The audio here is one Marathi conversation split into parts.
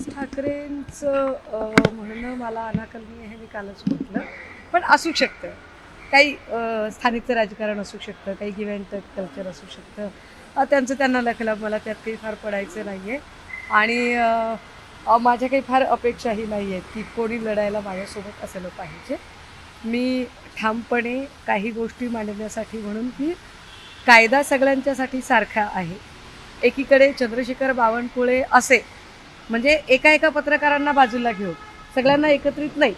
राज ठाकरेंचं म्हणणं मला अनाकलनीय आहे मी कालच म्हटलं. पण असू शकतं. काही स्थानिकचं राजकारण असू शकतं काही गिव्हन कल्चर असू शकतं. त्यांचं त्यांना लखला मला त्यात काही फार पडायचं नाही आहे आणि माझ्या काही फार अपेक्षाही नाही आहेत की कोणी लढायला माझ्यासोबत असलं पाहिजे. मी ठामपणे काही गोष्टी मांडण्यासाठी म्हणून की कायदा सगळ्यांच्यासाठी सारखा आहे. एकीकडे चंद्रशेखर बावनकुळे असे म्हणजे एका एका पत्रकारांना बाजूला घेऊन सगळ्यांना एकत्रित नाही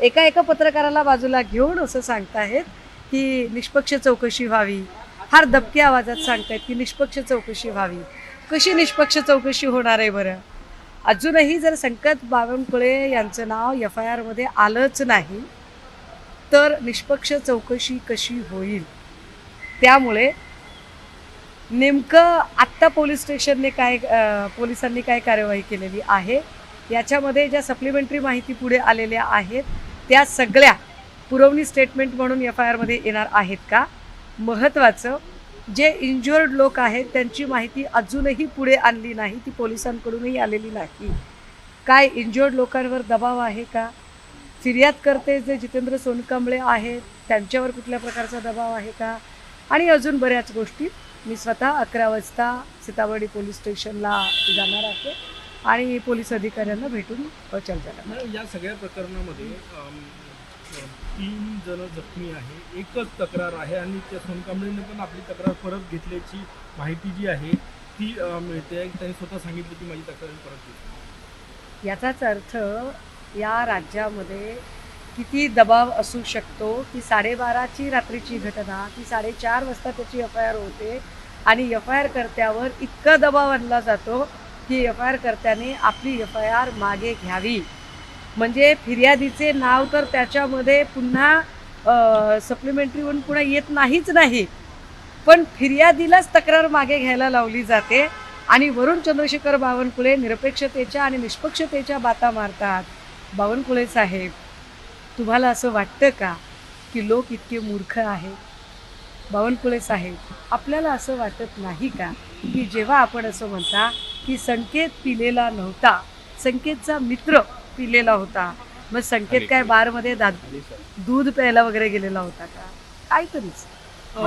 एका एका पत्रकाराला बाजूला घेऊन असं सांगताहेत की निष्पक्ष चौकशी व्हावी. फार दबक्या आवाजात सांगतायत की निष्पक्ष चौकशी व्हावी. कशी निष्पक्ष चौकशी होणार आहे बरं? अजूनही जर संकट बावनकुळे यांचं नाव एफ आय आरमध्ये आलंच नाही तर निष्पक्ष चौकशी कशी होईल? त्यामुळे नेमकं आत्ता पोलीस स्टेशनने काय पोलिसांनी काय कार्यवाही केलेली आहे? याच्यामध्ये ज्या सप्लिमेंटरी माहिती पुढे आलेल्या आहेत त्या सगळ्या पुरवणी स्टेटमेंट म्हणून एफ आय आरमध्ये येणार आहेत का? महत्त्वाचं जे इंज्युअर्ड लोक आहेत त्यांची माहिती अजूनही पुढे आणली नाही ती पोलिसांकडूनही आलेली नाही. काय इंज्युअर्ड लोकांवर दबाव आहे का? फिर्याद करते जे जितेंद्र सोनकांबळे आहेत त्यांच्यावर कुठल्या प्रकारचा दबाव आहे का? आणि अजून बऱ्याच गोष्टी. मी स्वतः अकरा वाजता सीताबर्डी पोलीस स्टेशनला जाणार आहे आणि पोलीस अधिकाऱ्यांना भेटून चर्चा या सगळ्या प्रकरणामध्ये तीन जण जखमी आहे एकच तक्रार आहे आणि त्या सोनकांबळेने पण आपली तक्रार परत घेतल्याची माहिती जी आहे ती मिळते. त्यांनी स्वतः सांगितलं की माझी तक्रार परत घेतली. याचाच अर्थ या राज्यामध्ये किती दबाव असू शकतो की साडेबाराची रात्रीची घटना ती साडेचार वाजता त्याची एफ आय आर होते आणि एफ आय आर कर्त्यावर इतका दबाव आणला जातो की एफ आय आर कर्त्याने आपली एफ आय आर मागे घ्यावी. म्हणजे फिर्यादीचे नाव तर त्याच्यामध्ये पुन्हा सप्लिमेंटरी म्हणून पुन्हा येत नाहीच नाही. पण फिर्यादीलाच तक्रार मागे घ्यायला लावली जाते आणि वरुण चंद्रशेखर बावनकुळे निरपेक्षतेच्या आणि निष्पक्षतेच्या बाता मारतात. बावनकुळे साहेब तुम्हाला असं वाटतं का की लोक इतके मूर्ख आहेत? बावनकुळे साहेब आपल्याला असं वाटत नाही का की जेव्हा आपण असं म्हणता की संकेत पिलेला नव्हता संकेतचा मित्र पिलेला होता मग संकेत काय बारमध्ये दा दूध प्यायला वगैरे गेलेला होता का? काहीतरीच.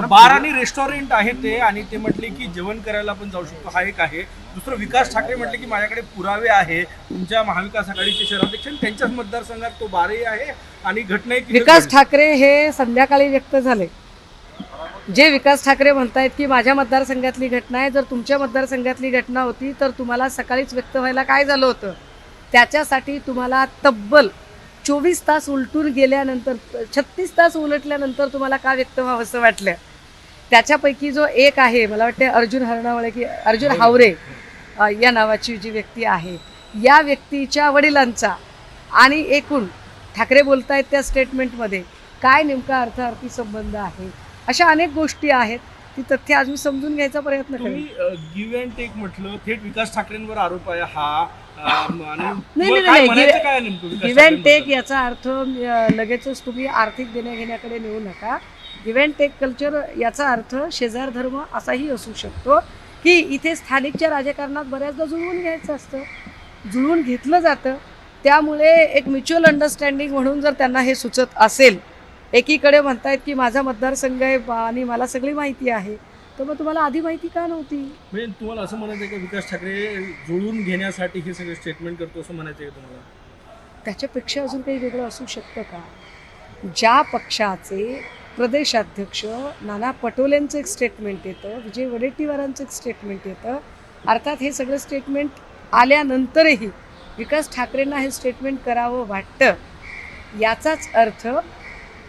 बार आणि रेस्टॉरंट आहे ते आणि ते म्हटले की जेवण करायला आपण जाऊ शकतो. हा एक आहे. दुसरं विकास ठाकरे म्हटले की माझ्याकडे पुरावे आहे. तुमच्या महाविकास आघाडीचे शहराध्यक्ष त्यांच्याच मतदारसंघात तो बारही आहे आणि घटना विकास. ठाकरे हे संध्याकाळी व्यक्त झाले. जे विकास ठाकरे म्हणतायत की माझ्या मतदारसंघातली घटना आहे जर तुमच्या मतदारसंघातली घटना होती तर तुम्हाला सकाळीच व्यक्त व्हायला काय झालं होतं? त्याच्यासाठी तुम्हाला तब्बल चोवीस तास उलटून गेल्यानंतर छत्तीस तास उलटल्यानंतर तुम्हाला का व्यक्त व्हावं असं वाटलं? त्याच्यापैकी जो एक आहे मला वाटते अर्जुन हरणावळे की अर्जुन हावरे अ, या नावाची जी व्यक्ती आहे या व्यक्तीच्या वडिलांचा आणि एकूण ठाकरे बोलतायत त्या स्टेटमेंटमध्ये काय नेमका अर्थार्थी संबंध आहे? अशा अनेक गोष्टी आहेत ती तथ्य अजून समजून घ्यायचा प्रयत्न करेल गिव्ह अँड टेक म्हटलं थेट विकास ठाकरेंवर आरोप आहे हा नाही, नाही, नाही. Give and take? याचा अर्थ लगेचच तुम्ही आर्थिक देण्याघेण्याकडे नेऊ नका गिव्ह अँड टेक कल्चर याचा अर्थ शेजार धर्म असाही असू शकतो की इथे स्थानिकच्या राजकारणात बऱ्याचदा जुळवून घ्यायचं असतं जुळवून घेतलं जातं त्यामुळे एक म्युच्युअल अंडरस्टँडिंग म्हणून जर त्यांना हे सुचत असेल एकीकडे म्हणतायत की माझा मतदारसंघ आहे आणि मला सगळी माहिती आहे. तर मग तुम्हाला आधी माहिती का नव्हती? म्हणजे तुम्हाला असं म्हणायचं आहे की विकास ठाकरे जुळून घेण्यासाठी हे सगळे स्टेटमेंट करतो असं म्हणायचं आहे का तुम्हाला? त्याच्यापेक्षा अजून काही वेगळं असू शकतं का? ज्या पक्षाचे प्रदेशाध्यक्ष नाना पटोलेंचं एक स्टेटमेंट येतं विजय वडेट्टीवारांचं एक स्टेटमेंट येतं. अर्थात हे सगळं स्टेटमेंट आल्यानंतरही विकास ठाकरेंना हे स्टेटमेंट करावं वाटतं. याचाच अर्थ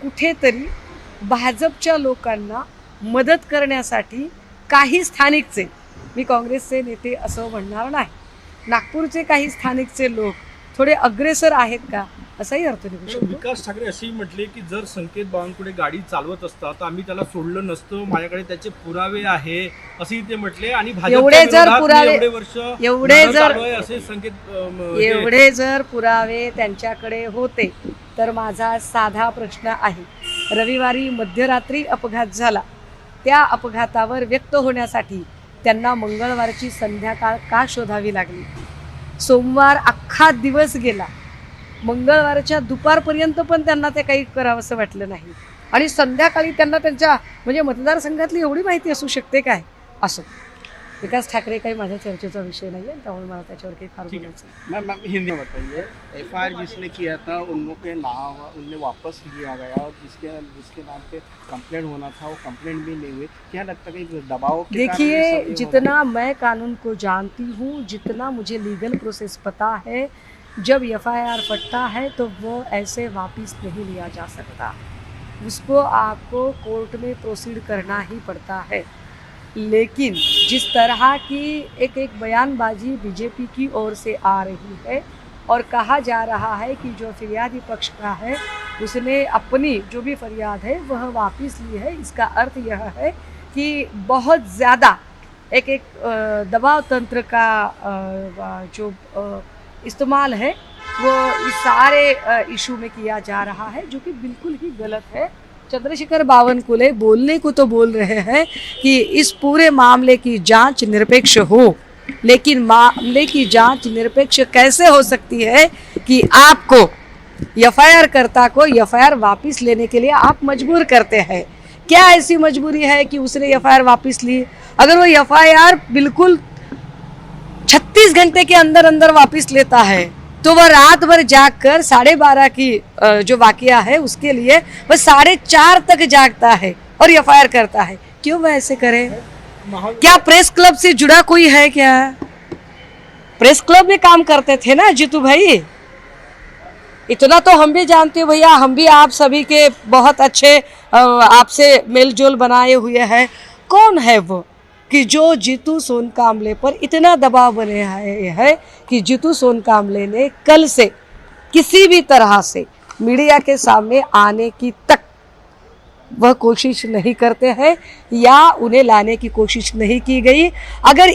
कुठेतरी भाजपच्या लोकांना मदत करण्यासाठी काही स्थानिकचे मी काँग्रेसचे नेते असं म्हणणार नाही. नागपूरचे काही स्थानिकचे लोक थोडे अग्रेसर आहेत का असाही अर्थ निघू विकास ठाकरे असेही म्हटले की जर संकेत बावनकुळे गाडी चालवत असता तर आम्ही त्याला सोडलं नसतं माझ्याकडे त्याचे पुरावे आहे असेही ते म्हटले. आणि एवढे जर पुरावे- एवढे वर्ष एवढे लढत जर- असे संकेत एवढे जर पुरावे त्यांच्याकडे होते तर माझा साधा प्रश्न आहे. रविवारी मध्यरात्री अपघात झाला. त्या अपघातावर व्यक्त होण्यासाठी त्यांना मंगळवारची संध्याकाळ का शोधावी लागली? सोमवार अख्खा दिवस गेला. मंगळवारच्या दुपारपर्यंत पण त्यांना ते काही करावंसं वाटलं नाही. आणि संध्याकाळी त्यांना त्यांच्या म्हणजे मतदारसंघातली एवढी माहिती असू शकते काय? असं. विकास ठाकरे काही माझ्या चर्चेचा विषय नाही आहे त्यामुळे मला त्याच्यावर काही फार. बोलायचं मैम मैम हिंदी में बताइए. एफ़ आई आर जिसने किया था उन लोगों के नाम उनने वापस लिया गया और जिसके जिसके नाम पे कंप्लेंट होना था वो कंप्लेंट भी नहीं हुई। क्या लगता है कि दबाव देखिए जितना मैं कानून को जानती हूँ जितना मुझे लीगल प्रोसेस पता है जब एफ़ आई आर फटता है तो वो ऐसे वापस नहीं लिया जा सकता। उसको आपको कोर्ट में प्रोसीड करना ही पड़ता है। लेकिन जिस तरह की एक एक बयानबाजी बीजेपी की ओर से आ रही है और कहा जा रहा है कि जो फरियादी पक्ष का है, उसने अपनी जो भी फरियाद है, वह वापस ली है। इसका अर्थ यह है कि बहुत ज़्यादा एक एक दबाव तंत्र का जो इस्तेमाल है, वो इस सारे इशू में किया जा रहा है, जो कि बिल्कुल ही गलत है। चंद्रशेखर बावनकुले बोलने को तो बोल रहे हैं कि इस पूरे मामले की जाँच निरपेक्ष हो। लेकिन मामले की जाँच निरपेक्ष कैसे हो सकती है कि आपको एफआईआर करता को एफआईआर वापस लेने के लिए आप मजबूर करते हैं? क्या ऐसी मजबूरी है कि उसने एफआईआर वापस ली? अगर वो एफआईआर बिल्कुल 36 घंटे के अंदर अंदर वापस लेता है तो वह रात भर जाग कर साढ़े बारह की जो वाकया है उसके लिए वह साढ़े चार तक जागता है और एफ़ करता है। क्यों वह ऐसे करे? क्या प्रेस क्लब से जुड़ा कोई है क्या? प्रेस क्लब में काम करते थे ना जीतू भाई? इतना तो हम भी जानते हैं भैया हम भी आप सभी के बहुत अच्छे आपसे मेल जोल बनाए हुए हैं। कौन है वो? कि जो जीतू सोन कामले पर इतना दबाव बने है, है कि जीतू सोन कामले ने कल से किसी भी तरह से मीडिया के सामने आने की तक वह कोशिश नहीं करते हैं या उन्हें लाने की कोशिश नहीं की गई। अगर